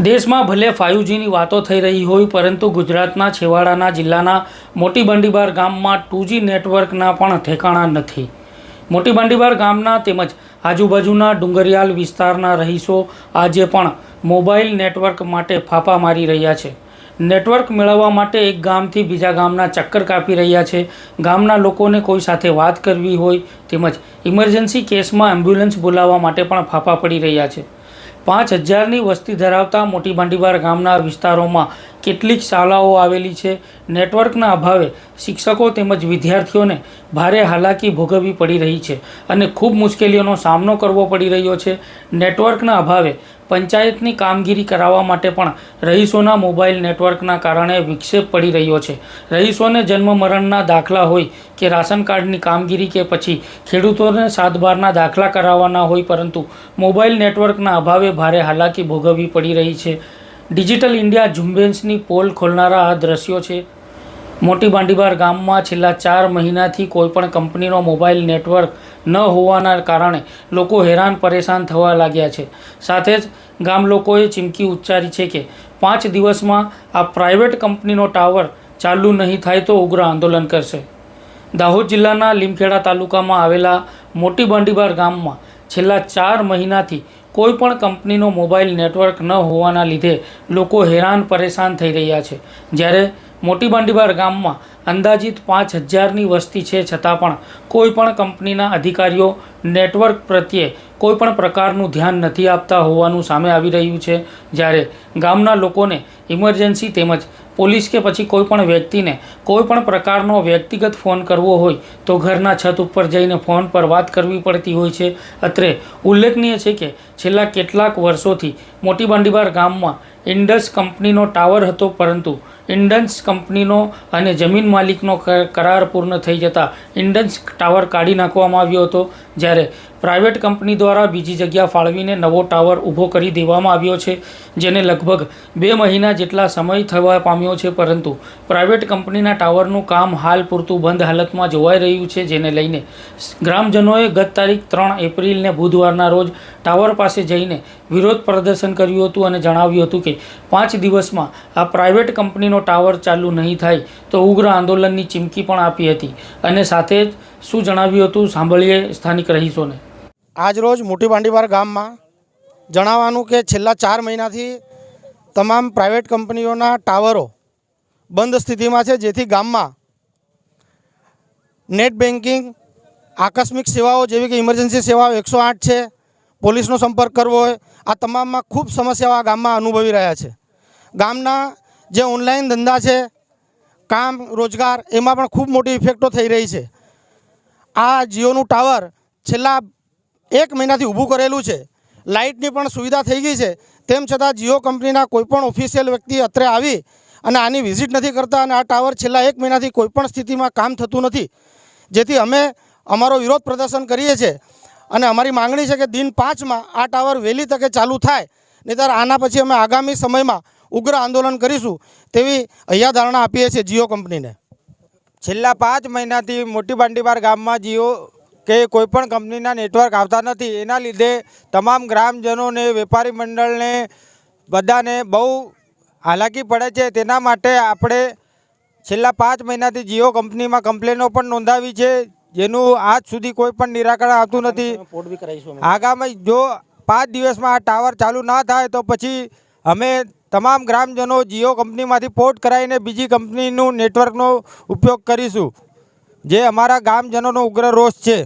દેશમાં ભલે ફાઇવજીની વાતો થઈ રહી હોય, પરંતુ ગુજરાતના છેવાડાના જિલ્લાના મોટી બંડીબાર ગામમાં ટુજી નેટવર્કના પણ ઠેકાણા નથી. મોટી બંડીબાર ગામના તેમજ આજુબાજુના ડુંગરિયાલ વિસ્તારના રહીશો આજે પણ મોબાઈલ નેટવર્ક માટે ફાફા મારી રહ્યા છે. નેટવર્ક મેળવવા માટે એક ગામથી બીજા ગામના ચક્કર કાપી રહ્યા છે. ગામના લોકોને કોઈ સાથે વાત કરવી હોય તેમજ ઇમરજન્સી કેસમાં એમ્બ્યુલન્સ બોલાવવા માટે પણ ફાફા પડી રહ્યા છે. પાંચ હજારની વસ્તી ધરાવતા મોટી ભાંડીબાર ગામના વિસ્તારોમાં કેટલીક શાળાઓ આવેલી છે. નેટવર્કના અભાવે શિક્ષકો તેમજ વિદ્યાર્થીઓને ભારે હાલાકી ભોગવવી પડી રહી છે અને ખૂબ મુશ્કેલીઓનો સામનો કરવો પડી રહ્યો છે. નેટવર્કના અભાવે પંચાયતની કામગીરી કરાવવા માટે પણ રહીશોના મોબાઈલ નેટવર્કના કારણે વિક્ષેપ પડી રહ્યો છે. રહીશોને જન્મ મરણના દાખલા હોય કે રાશન કાર્ડની કામગીરી કે પછી ખેડૂતોને સાતબારના દાખલા કરાવવાના હોય પરંતુ મોબાઈલ નેટવર્કના અભાવે ભારે હાલાકી ભોગવવી પડી રહી છે. ડિજિટલ ઇન્ડિયા ઝુંબેશની પોલ ખોલનારા આ દ્રશ્યો છે. મોટી બાંડીબાર ગામમાં છેલ્લા ચાર મહિનાથી કોઈપણ કંપનીનો મોબાઈલ નેટવર્ક ન હોવાના કારણે લોકો હેરાન પરેશાન થવા લાગ્યા છે. સાથે જ ગામ લોકોએ ચીમકી ઉચ્ચારી છે કે, પાંચ દિવસમાં આ પ્રાઇવેટ કંપનીનો ટાવર ચાલુ નહીં થાય તો ઉગ્ર આંદોલન કરશે. દાહોદ જિલ્લાના લીમખેડા તાલુકામાં આવેલા મોટી બાંડીબાર ગામમાં છેલ્લા ચાર મહિનાથી કોઈપણ કંપનીનો મોબાઈલ નેટવર્ક ન હોવાના લીધે લોકો હેરાન પરેશાન થઈ રહ્યા છે. જ્યારે મોટી બાંડીબાર ગામમાં અંદાજિત પાંચ હજારની વસ્તી છે, છતાં પણ કોઈ પણ કંપનીના અધિકારીઓ નેટવર્ક પ્રત્યે કોઈ પણ પ્રકારનું ધ્યાન નથી આપતા હોવાનું સામે આવી રહ્યું છે. જ્યારે ગામના લોકોને ઇમરજન્સી તેમજ પોલીસ કે પછી કોઈપણ વ્યક્તિને કોઈ પણ પ્રકારનો વ્યક્તિગત ફોન કરવો હોય તો ઘરના છત ઉપર જઈને ફોન પર વાત કરવી પડતી હોય છે. અત્રે ઉલ્લેખનીય છે કે છેલ્લા કેટલાક વર્ષોથી મોટી બાંડીબાર ગામમાં ઇન્ડસ કંપનીનો ટાવર હતો, પરંતુ ઇન્ડન્સ કંપનીનો અને જમીન માલિકનો કરાર પૂર્ણ થઈ જતાં ઇન્ડન્સ ટાવર કાઢી નાખવામાં આવ્યો હતો. જ્યારે પ્રાઇવેટ કંપની દ્વારા બીજી જગ્યા ફાળવીને નવો ટાવર ઊભો કરી દેવામાં આવ્યો છે, જેને લગભગ બે મહિના જેટલા સમય થવા પામ્યો છે, પરંતુ પ્રાઇવેટ કંપનીના ટાવરનું કામ હાલ પૂરતું બંધ હાલતમાં જોવાઈ રહ્યું છે, જેને લઈને ગ્રામજનોએ ગત તારીખ ત્રણ એપ્રિલને બુધવારના રોજ ટાવર પાસે જઈને વિરોધ પ્રદર્શન કર્યું હતું અને જણાવ્યું હતું કે પાંચ દિવસમાં આ પ્રાઇવેટ કંપનીનો ટાવર ચાલુ નહીં થાય તો ઉગ્ર આંદોલનની ચીમકી પણ આપી હતી. અને સાથે જ શું જણાવ્યું હતું, સાંભળીએ સ્થાનિક રહીશોને. આજરોજ મોટી બાંડીબાર ગામમાં જણાવવાનું કે છેલ્લા ચાર મહિનાથી તમામ પ્રાઇવેટ કંપનીઓના ટાવરો બંધ સ્થિતિમાં છે, જેથી ગામમાં નેટ બેન્કિંગ આકસ્મિક સેવાઓ જેવી કે ઇમરજન્સી સેવાઓ એકસો આઠ છે, પોલીસનો સંપર્ક કરવો હોય, આ તમામમાં ખૂબ સમસ્યાઓ આ ગામમાં અનુભવી રહ્યા છે. ગામના જે ઓનલાઈન ધંધા છે, કામ, રોજગાર, એમાં પણ ખૂબ મોટી ઇફેક્ટો થઈ રહી છે. આ જીઓનું ટાવર છેલ્લા એક મહિનાથી ઊભું કરેલું છે. લાઇટની પણ સુવિધા થઈ ગઈ છે. તેમ છતાં જીઓ કંપનીના કોઈપણ ઓફિશિયલ વ્યક્તિ અત્રે આવી અને આની વિઝિટ નથી કરતા અને આ ટાવર છેલ્લા એક મહિનાથી કોઈપણ સ્થિતિમાં કામ થતું નથી. જેથી અમે અમારો વિરોધ પ્રદર્શન કરીએ છીએ અને અમારી માંગણી છે કે દિન પાંચમાં આ ટાવર વહેલી તકે ચાલુ થાય. નહીંતર આના પછી અમે આગામી સમયમાં ઉગ્ર આંદોલન કરીશું તેવી અહીંયા ધારણા આપીએ છીએ જીઓ કંપનીને. છેલ્લા પાંચ મહિનાથી મોટી બાંડીબાર ગામમાં જીઓ કે કોઈપણ કંપનીના નેટવર્ક આવતા નથી. એના લીધે તમામ ગ્રામજનોને વેપારી મંડળને બધાને બહુ હાલાકી પડે છે. તેના માટે આપણે છેલ્લા પાંચ મહિનાથી જીઓ કંપનીમાં કમ્પ્લેનો પણ નોંધાવી છે જેનું આજ સુધી કોઈ પણ નિરાકરણ આવતું નથી. આગામી જો પાંચ દિવસમાં આ ટાવર ચાલુ ના થાય તો પછી અમે તમામ ગ્રામજનો જીઓ કંપનીમાંથી પોર્ટ કરાવીને બીજી કંપનીનું નેટવર્કનો ઉપયોગ કરીશું જે અમારા ગામજનોનો ઉગ્ર રોષ છે.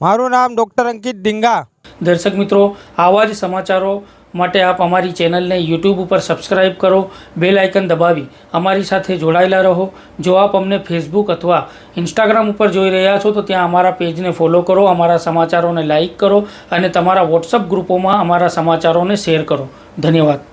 મારું નામ ડૉક્ટર અંકિત ઢીંગા. દર્શક મિત્રો, આવા જ સમાચારો માટે આપ અમારી ચેનલને યુટ્યુબ ઉપર સબસ્ક્રાઇબ કરો, બેલ આઇકન દબાવી અમારી સાથે જોડાયેલા રહો. જો આપ અમને ફેસબુક અથવા ઇન્સ્ટાગ્રામ ઉપર જોઈ રહ્યા છો તો ત્યાં અમારા પેજને ફોલો કરો, અમારા સમાચારોને લાઇક કરો અને તમારા વોટ્સઅપ ગ્રુપોમાં અમારા સમાચારોને શેર કરો. ધન્યવાદ.